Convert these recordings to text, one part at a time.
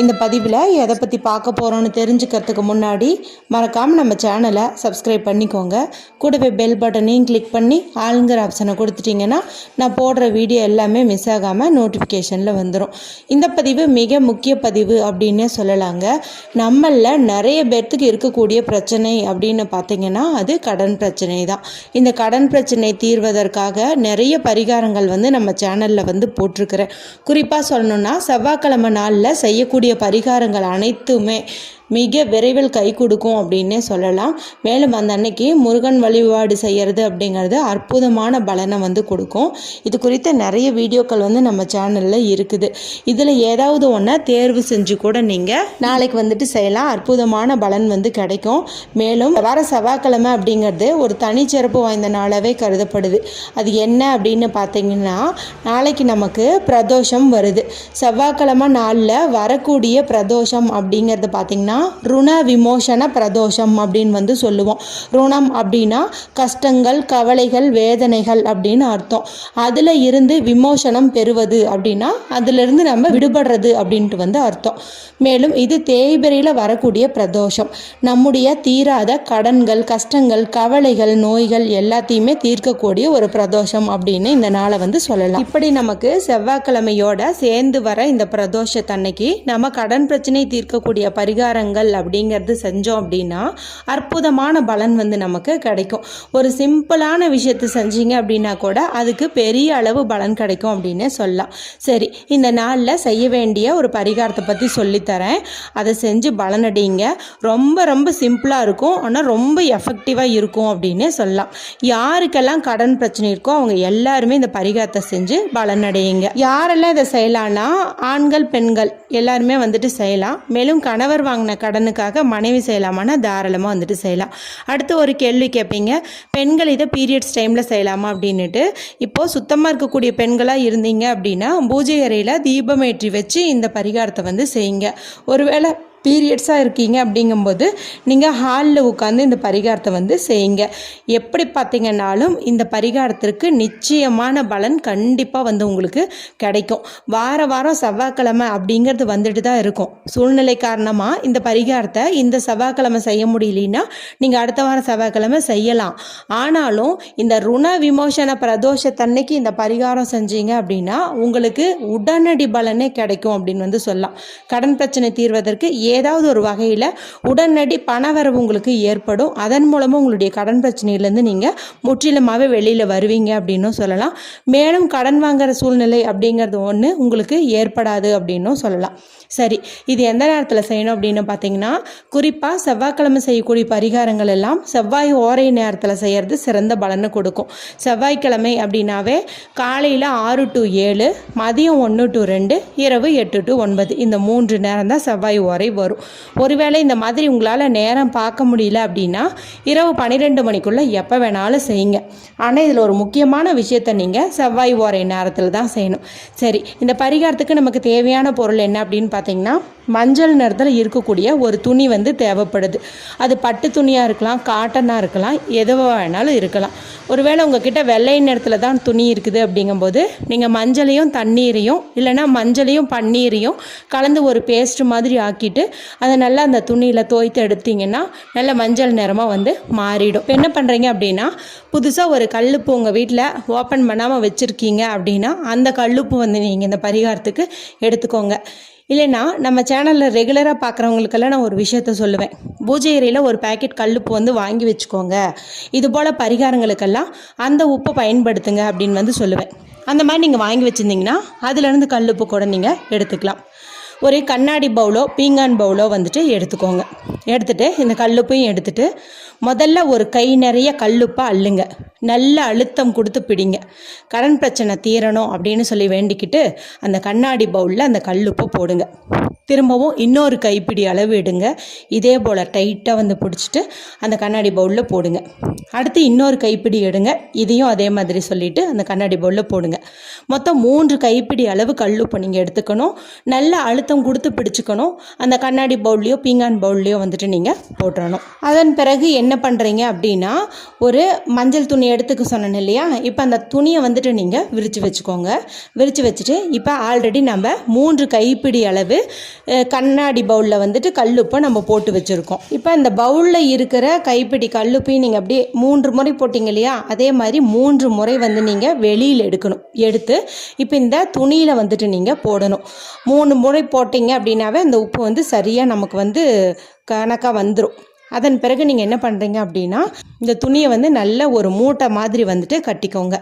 இந்த பதிவில் எதை பற்றி பார்க்க போகிறோன்னு தெரிஞ்சுக்கிறதுக்கு முன்னாடி மறக்காமல் நம்ம சேனலை சப்ஸ்கிரைப் பண்ணிக்கோங்க. கூடவே பெல் பட்டனையும் கிளிக் பண்ணி ஆளுங்கிற ஆப்ஷனை கொடுத்துட்டிங்கன்னா நான் போடுற வீடியோ எல்லாமே மிஸ் ஆகாமல் நோட்டிஃபிகேஷனில் வந்துடும் இந்த பதிவு மிக முக்கிய பதிவு அப்படின்னே சொல்லலாங்க. நம்மளில் நிறைய பேர்த்துக்கு இருக்கக்கூடிய பிரச்சனை அப்படின்னு பார்த்தீங்கன்னா அது கடன் பிரச்சனை தான். இந்த கடன் பிரச்சனை தீர்வதற்காக நிறைய பரிகாரங்கள் வந்து நம்ம சேனலில் வந்து போட்டிருக்கிறேன். குறிப்பாக சொல்லணும்னா செவ்வாய்க்கிழமை நாளில் செய்யக்கூடிய பரிகாரங்கள் அனைத்துமே மிக விரைவில் கை கொடுக்கும் அப்படின்னே சொல்லலாம். மேலும் அந்த அன்னைக்கு முருகன் வழிபாடு செய்கிறது அப்படிங்கிறது அற்புதமான பலனை வந்து கொடுக்கும். இது குறித்த நிறைய வீடியோக்கள் வந்து நம்ம சேனலில் இருக்குது. இதில் ஏதாவது ஒன்றை தேர்வு செஞ்சு கூட நீங்கள் நாளைக்கு வந்துட்டு செய்யலாம். அற்புதமான பலன் வந்து கிடைக்கும். மேலும் வர செவ்வாய்க்கிழமை அப்படிங்கிறது ஒரு தனிச்சிறப்பு வாய்ந்த நாளாகவே கருதப்படுது. அது என்ன அப்படின்னு பார்த்தீங்கன்னா நாளைக்கு நமக்கு பிரதோஷம் வருது. செவ்வாய்க்கிழமை நாளில் வரக்கூடிய பிரதோஷம் அப்படிங்கிறது பார்த்தீங்கன்னா ருண விமோசன பிரதோஷம் அப்படின்னு வந்து சொல்லுவோம். ருணம் அப்படின்னா கஷ்டங்கள் கவலைகள் வேதனைகள் அப்படின்னு அர்த்தம். அதில் இருந்து விமோசனம் பெறுவது அப்படின்னா அதிலிருந்து நம்ம விடுபடுறது அப்படின்ட்டு வந்து அர்த்தம். மேலும் இது தேய்பிரையில் வரக்கூடிய பிரதோஷம். நம்முடைய தீராத கடன்கள் கஷ்டங்கள் கவலைகள் நோய்கள் எல்லாத்தையுமே தீர்க்கக்கூடிய ஒரு பிரதோஷம் அப்படின்னு இந்த நாளை வந்து சொல்லலாம். இப்படி நமக்கு செவ்வாய்க்கிழமையோட சேர்ந்து வர இந்த பிரதோஷத்தன்னைக்கு நம்ம கடன் பிரச்சனை தீர்க்கக்கூடிய பரிகாரங்கள் அப்படிங்கிறது செஞ்சோம் அப்படின்னா அற்புதமான பலன் வந்து நமக்கு கிடைக்கும். ஒரு சிம்பிளான விஷயத்தை செஞ்சீங்க அப்படின்னா கூட அதுக்கு பெரிய அளவு பலன் கிடைக்கும் அப்படின்னு சொல்லலாம். சரி இந்த நாளில் செய்ய வேண்டிய ஒரு பரிகாரத்தை பற்றி சொல்லித்தரேன். அதை செஞ்சு பலனடிங்க. ரொம்ப ரொம்ப சிம்பிளாக இருக்கும். ஆனால் ரொம்ப எஃபெக்டிவாக இருக்கும் அப்படின்னு சொல்லலாம். யாருக்கெல்லாம் கடன் பிரச்சனை இருக்கோ அவங்க எல்லாருமே இந்த பரிகாரத்தை செஞ்சு பலனடையுங்க. யாரெல்லாம் இதை செய்யலான்னா ஆண்கள் பெண்கள் எல்லாருமே வந்துட்டு செய்யலாம். மேலும் கணவர் வாங்கின கடனுக்காக மனைவி செய்யலாமான்னா தாராளமாக வந்துட்டு செய்யலாம். அடுத்து ஒரு கேள்வி கேட்பீங்க பெண்கள் இதை பீரியட்ஸ் டைமில் செய்யலாமா அப்படின்னுட்டு. இப்போது சுத்தமாக இருக்கக்கூடிய பெண்களாக இருந்தீங்க அப்படின்னா பூஜை அறையில் தீபமேற்றி வச்சு இந்த பரிகாரத்தை வந்து செய்யுங்க. ஒருவேளை பீரியட்ஸாக இருக்கீங்க அப்படிங்கும்போது நீங்கள் ஹாலில் உட்காந்து இந்த பரிகாரத்தை வந்து செய்யுங்க. எப்படி பார்த்தீங்கன்னாலும் இந்த பரிகாரத்திற்கு நிச்சயமான பலன் கண்டிப்பாக வந்து உங்களுக்கு கிடைக்கும். வார வாரம் செவ்வாய்க்கிழமை அப்படிங்கிறது வந்துட்டு தான் இருக்கும். சூழ்நிலை காரணமாக இந்த பரிகாரத்தை இந்த செவ்வாய்க்கிழமை செய்ய முடியலன்னா நீங்கள் அடுத்த வாரம் செவ்வாய்க்கிழமை செய்யலாம். ஆனாலும் இந்த ருண விமோசன பிரதோஷத்தன்னைக்கு இந்த பரிகாரம் செஞ்சீங்க அப்படின்னா உங்களுக்கு உடனடி பலனே கிடைக்கும் அப்படின்னு வந்து சொல்லலாம். கடன் பிரச்சனை தீர்வதற்கு ஏ ஏதாவது ஒரு வகையில் உடனடி பணவரவு உங்களுக்கு ஏற்படும். அதன் மூலமாக உங்களுடைய கடன் பிரச்சனையிலேருந்து நீங்கள் முற்றிலுமாகவே வெளியில் வருவீங்க அப்படின்னும் சொல்லலாம். மேலும் கடன் வாங்குற சூழ்நிலை அப்படிங்கிறது ஒன்று உங்களுக்கு ஏற்படாது அப்படின்னும் சொல்லலாம். சரி இது எந்த நேரத்தில் செய்யணும் அப்படின்னு பார்த்தீங்கன்னா குறிப்பாக செவ்வாய்க்கிழமை செய்யக்கூடிய பரிகாரங்கள் எல்லாம் செவ்வாய் ஓரை நேரத்தில் செய்கிறது சிறந்த பலனை கொடுக்கும். செவ்வாய்க்கிழமை அப்படின்னாவே காலையில் ஆறு டு ஏழு மதியம் ஒன்று டு ரெண்டு இரவு எட்டு டு ஒன்பது. இந்த மூன்று நேரம் தான் செவ்வாய் ஓரை வரும். வரும். ஒருவேளை இந்த மாதிரி உங்களால் நேரம் பார்க்க முடியல அப்படின்னா இரவு பன்னிரெண்டு மணிக்குள்ளே எப்போ வேணாலும் செய்யுங்க. ஆனால் இதில் ஒரு முக்கியமான விஷயத்தை நீங்கள் செவ்வாய் ஓரை நேரத்தில் தான் செய்யணும். சரி இந்த பரிகாரத்துக்கு நமக்கு தேவையான பொருள் என்ன அப்படின்னு பார்த்தீங்கன்னா மஞ்சள் நிறத்தில் இருக்கக்கூடிய ஒரு துணி வந்து தேவைப்படுது. அது பட்டு துணியாக இருக்கலாம் காட்டனாக இருக்கலாம் எதுவாக வேணாலும் இருக்கலாம். ஒருவேளை உங்ககிட்ட வெள்ளை நிறத்தில் தான் துணி இருக்குது அப்படிங்கும்போது நீங்கள் மஞ்சளையும் தண்ணீரையும் இல்லைன்னா மஞ்சளையும் பன்னீரையும் கலந்து ஒரு பேஸ்ட் மாதிரி ஆக்கிட்டு அதை நல்லா அந்த துணியில் தோய்த்து எடுத்தீங்கன்னா நல்ல மஞ்சள் நிறமாக வந்து மாறிடும். இப்போ என்ன பண்ணுறீங்க அப்படின்னா புதுசாக ஒரு கல்லுப்பு உங்கள் வீட்டில் ஓப்பன் பண்ணாமல் வச்சுருக்கீங்க அப்படின்னா அந்த கல்லுப்பு வந்து நீங்கள் இந்த பரிகாரத்துக்கு எடுத்துக்கோங்க. இல்லைன்னா நம்ம சேனலில் ரெகுலராக பார்க்குறவங்களுக்கெல்லாம் நான் ஒரு விஷயத்த சொல்லுவேன். பூஜை அறையில் ஒரு பேக்கெட் கல்லுப்பு வந்து வாங்கி வச்சுக்கோங்க. இது போல் பரிகாரங்களுக்கெல்லாம் அந்த உப்பை பயன்படுத்துங்க அப்படின்னு வந்து சொல்லுவேன். அந்த மாதிரி நீங்கள் வாங்கி வச்சுருந்தீங்கன்னா அதுலேருந்து கல்லுப்பு கூட நீங்கள் எடுத்துக்கலாம். ஒரு கண்ணாடி பவுலோ பீங்கான் பவுலோ வந்துட்டு எடுத்துக்கோங்க. எடுத்துகிட்டு இந்த கல்லுப்பையும் எடுத்துகிட்டு முதல்ல ஒரு கை நிறைய கல்லுப்பை அள்ளுங்க. நல்ல அழுத்தம் கொடுத்து பிடிங்க. கடன் பிரச்சனை தீரணும் அப்படின்னு சொல்லி வேண்டிக்கிட்டு அந்த கண்ணாடி பவுலில் அந்த கல்லுப்பை போடுங்க. திரும்பவும் இன்னொரு கைப்பிடி அளவு எடுங்க. இதே போல் டைட்டாக வந்து பிடிச்சிட்டு அந்த கண்ணாடி பவுலில் போடுங்க. அடுத்து இன்னொரு கைப்பிடி எடுங்க. இதையும் அதே மாதிரி சொல்லிவிட்டு அந்த கண்ணாடி பவுலில் போடுங்க. மொத்தம் மூன்று கைப்பிடி அளவு கல்லுப்பு நீங்கள் எடுத்துக்கணும். நல்ல அழுத்தம் கொடுத்து பிடிச்சிக்கணும். அந்த கண்ணாடி பவுல்லையோ பீங்கான் பவுல்லையோ வந்துட்டு நீங்கள் போட்டுறணும். அதன் பிறகு என்ன பண்ணுறீங்க அப்படின்னா ஒரு மஞ்சள் துணி எடுத்துக்க சொன்னேன் இல்லையா? இப்போ அந்த துணியை வந்துட்டு நீங்கள் விரித்து வச்சுக்கோங்க. விரித்து வச்சுட்டு இப்போ ஆல்ரெடி நம்ம மூன்று கைப்பிடி அளவு கண்ணாடி பவுலில் வந்துட்டு கல்லுப்பை நம்ம போட்டு வச்சுருக்கோம். இப்போ இந்த பவுலில் இருக்கிற கைப்பிடி கல்லுப்பையும் நீங்கள் அப்படியே மூன்று முறை போட்டிங்க இல்லையா? அதே மாதிரி மூன்று முறை வந்து நீங்கள் வெளியில் எடுக்கணும். எடுத்து இப்போ இந்த துணியில் வந்துட்டு நீங்கள் போடணும். மூணு முறை போட்டிங்க அப்படின்னாவே அந்த உப்பு வந்து சரியாக நமக்கு வந்து கணக்காக வந்துடும் அதன் பிறகு நீங்கள் என்ன பண்ணுறீங்க அப்படின்னா இந்த துணியை வந்து நல்ல ஒரு மூட்டை மாதிரி வந்துட்டு கட்டிக்கோங்க.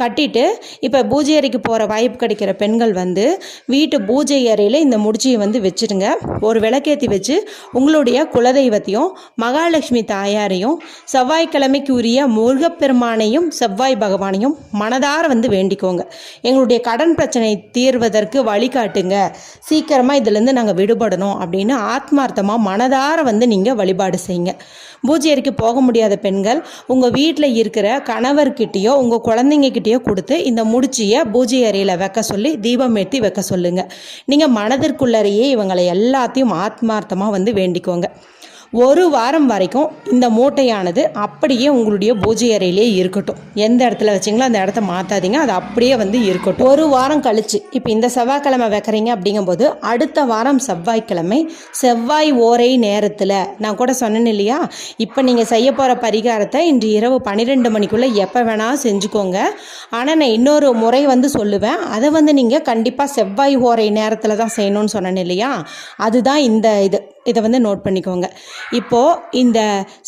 கட்டிட்டு இப்போ பூஜை அறைக்கு போகிற வாய்ப்பு கிடைக்கிற பெண்கள் வந்து வீட்டு பூஜை அறையில் இந்த முடிச்சியை வந்து வச்சுடுங்க ஒரு விளக்கேற்றி வச்சு உங்களுடைய குலதெய்வத்தையும் மகாலட்சுமி தாயாரையும் செவ்வாய்க்கிழமைக்கு உரிய முருகப்பெருமானையும் செவ்வாய் பகவானையும் மனதார வந்து வேண்டிக்கோங்க. எங்களுடைய கடன் பிரச்சனை தீர்வதற்கு வழிகாட்டுங்க சீக்கிரமாக இதுலேருந்து நாங்கள் விடுபடணும் அப்படின்னு ஆத்மார்த்தமாக மனதார வந்து நீங்கள் வழிபாடு செய்யுங்க பூஜை அறைக்கு போக முடியாத பெண்கள் உங்கள் வீட்டில் இருக்கிற கணவர்கிட்டயோ உங்கள் குழந்தைங்கக்கிட்டேயோ கொடுத்து இந்த முடிச்சியை பூஜை அறையில் வைக்க சொல்லி தீபம் ஏற்றி வைக்க சொல்லுங்கள் நீங்கள் மனதிற்குள்ளறையே இவங்களை எல்லாத்தையும் ஆத்மார்த்தமாக வந்து வேண்டிக்கோங்க. ஒரு வாரம் வரைக்கும் இந்த மூட்டையானது அப்படியே உங்களுடைய பூஜை அறையிலே இருக்கட்டும். எந்த இடத்துல வச்சிங்களோ அந்த இடத்த மாற்றாதீங்க அது அப்படியே வந்து இருக்கட்டும். ஒரு வாரம் கழிச்சு இப்போ இந்த செவ்வாய்க்கிழமை வைக்கிறீங்க அப்படிங்கும்போது அடுத்த வாரம் செவ்வாய்க்கிழமை செவ்வாய் ஓரை நேரத்தில் நான் கூட சொன்னேன் இல்லையா? இப்போ நீங்கள் செய்ய போகிற பரிகாரத்தை இன்று இரவு பன்னிரெண்டு மணிக்குள்ளே எப்போ வேணால் செஞ்சுக்கோங்க. ஆனால் நான் இன்னொரு முறை வந்து சொல்லுவேன். அதை வந்து நீங்கள் கண்டிப்பாக செவ்வாய் ஓரை நேரத்தில் தான் செய்யணும்னு சொன்னேன் இல்லையா? அதுதான் இந்த இது. இதை வந்து நோட் பண்ணிக்கோங்க. இப்போது இந்த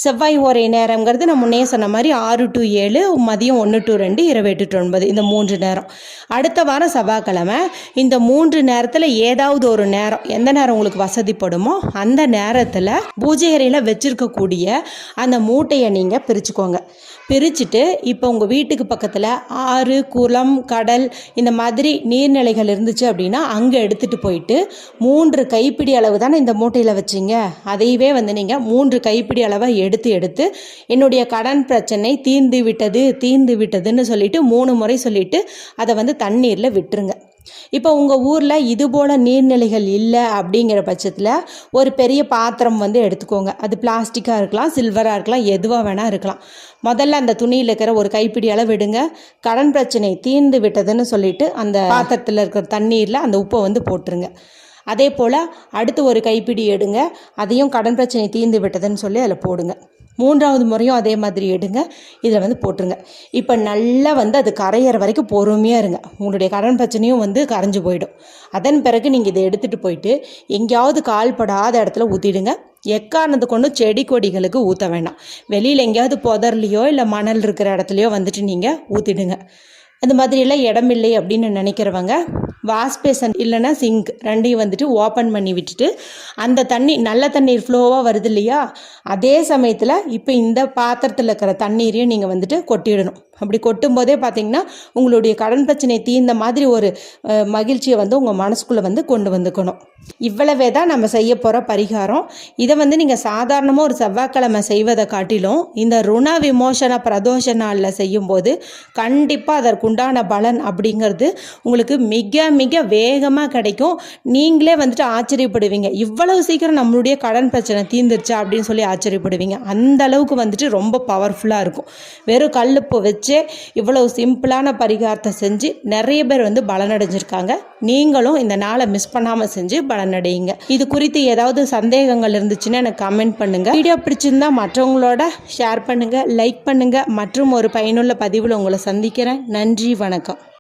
செவ்வாய் ஓரை நேரங்கிறது நான் முன்னே சொன்ன மாதிரி ஆறு டு ஏழு மதியம் ஒன்று டு ரெண்டு இரவு எட்டு டு ஒன்பது இந்த மூன்று நேரம். அடுத்த வாரம் செவ்வாய்க்கிழமை இந்த மூன்று நேரத்தில் ஏதாவது ஒரு நேரம் எந்த நேரம் உங்களுக்கு வசதிப்படுமோ அந்த நேரத்தில் பூஜை அறையில் வச்சுருக்கக்கூடிய அந்த மூட்டையை நீங்கள் பிரிச்சுக்கோங்க. பிரிச்சுட்டு இப்போ உங்கள் வீட்டுக்கு பக்கத்தில் ஆறு குளம் கடல் இந்த மாதிரி நீர்நிலைகள் இருந்துச்சு அப்படின்னா அங்கே எடுத்துகிட்டு போயிட்டு மூன்று கைப்பிடி அளவு தானே இந்த மூட்டையில் வச்சிங்க? அதையவே வந்து நீங்கள் மூன்று கைப்பிடி அளவை எடுத்து எடுத்து என்னுடைய கடன் பிரச்சனை தீர்ந்து விட்டது தீர்ந்து விட்டதுன்னு சொல்லிட்டு மூணு முறை சொல்லிட்டு அதை வந்து தண்ணீரில் விட்டுருங்க. இப்போ உங்கள் ஊரில் இது போல் நீர்நிலைகள் இல்லை அப்படிங்கிற பட்சத்தில் ஒரு பெரிய பாத்திரம் வந்து எடுத்துக்கோங்க. அது பிளாஸ்டிக்காக இருக்கலாம் சில்வராக இருக்கலாம் எதுவாக வேணால் இருக்கலாம். முதல்ல அந்த துணியில் இருக்கிற ஒரு கைப்பிடி அளவு விடுங்க. கடன் பிரச்சனை தீர்ந்து விட்டதுன்னு சொல்லிட்டு அந்த பாத்திரத்தில் இருக்கிற தண்ணீரில் அந்த உப்பை வந்து போட்டுருங்க. அதே போல் அடுத்து ஒரு கைப்பிடி எடுங்க. அதையும் கடன் பிரச்சனை தீர்ந்து விட்டதுன்னு சொல்லி அதில் போடுங்க. மூன்றாவது முறையும் அதே மாதிரி எடுங்க. இதில் வந்து போட்டுருங்க. இப்போ நல்லா வந்து அது கரையிற வரைக்கும் பொறுமையாக இருங்க. உங்களுடைய கடன் பிரச்சனையும் வந்து கரைஞ்சு போயிடும். அதன் பிறகு நீங்கள் இதை எடுத்துகிட்டு போயிட்டு எங்கேயாவது கால்படாத இடத்துல ஊற்றிடுங்க எக்காரணத்து கொண்டு செடி கொடிகளுக்கு ஊற்ற வேண்டாம் வெளியில் எங்கேயாவது புதர்லையோ இல்லை மணல் இருக்கிற இடத்துலையோ வந்துட்டு நீங்கள் ஊற்றிடுங்க அந்த மாதிரியெல்லாம் இடம் இல்லை அப்படின்னு நினைக்கிறவங்க வாஷ் பேசன் இல்லைன்னா சிங்க் ரெண்டையும் வந்துட்டு ஓப்பன் பண்ணி விட்டுட்டு அந்த தண்ணி நல்ல தண்ணீர் ஃப்ளோவாக வருது இல்லையா? அதே சமயத்தில் இப்போ இந்த பாத்திரத்தில் இருக்கிற தண்ணீரையும் நீங்கள் வந்துட்டு கொட்டிடணும். அப்படி கொட்டும் போதே பார்த்தீங்கன்னா உங்களுடைய கடன் பிரச்சனை தீர்ந்த மாதிரி ஒரு மகிழ்ச்சியை வந்து உங்கள் மனசுக்குள்ளே வந்து கொண்டு வந்துக்கணும். இவ்வளவே தான் நம்ம செய்ய போகிற பரிகாரம். இதை வந்து நீங்கள் சாதாரணமாக ஒரு செவ்வாய்க்கிழமை செய்வதை காட்டிலும் இந்த ருண விமோசன பிரதோஷ நாளில் செய்யும்போது கண்டிப்பாக அதற்குண்டான பலன் அப்படிங்கிறது உங்களுக்கு மிக மிக வேகமாக கிடைக்கும். நீங்களே வந்துட்டு ஆச்சரியப்படுவீங்க. இவ்வளவு சீக்கிரம் நம்மளுடைய கடன் பிரச்சனை தீர்ந்துருச்சா அப்படின்னு சொல்லி ஆச்சரியப்படுவீங்க. அந்த அளவுக்கு வந்துட்டு ரொம்ப பவர்ஃபுல்லாக இருக்கும். வெறும் கல்லுப்பு வச்சு இவ்வளோ சிம்பிளான பரிகாரத்தை செஞ்சு நிறைய பேர் வந்து பலனடைஞ்சிருக்காங்க. நீங்களும் இந்த நாளை மிஸ் பண்ணாமல் செஞ்சு பலனடையுங்க. இது குறித்து ஏதாவது சந்தேகங்கள் இருந்துச்சுன்னா எனக்கு கமெண்ட் பண்ணுங்க. வீடியோ பிடிச்சிருந்தா மற்றவங்களோட ஷேர் பண்ணுங்க லைக் பண்ணுங்க. மற்றும் ஒரு பயனுள்ள பதிவில் உங்களை சந்திக்கிறேன். நன்றி வணக்கம்.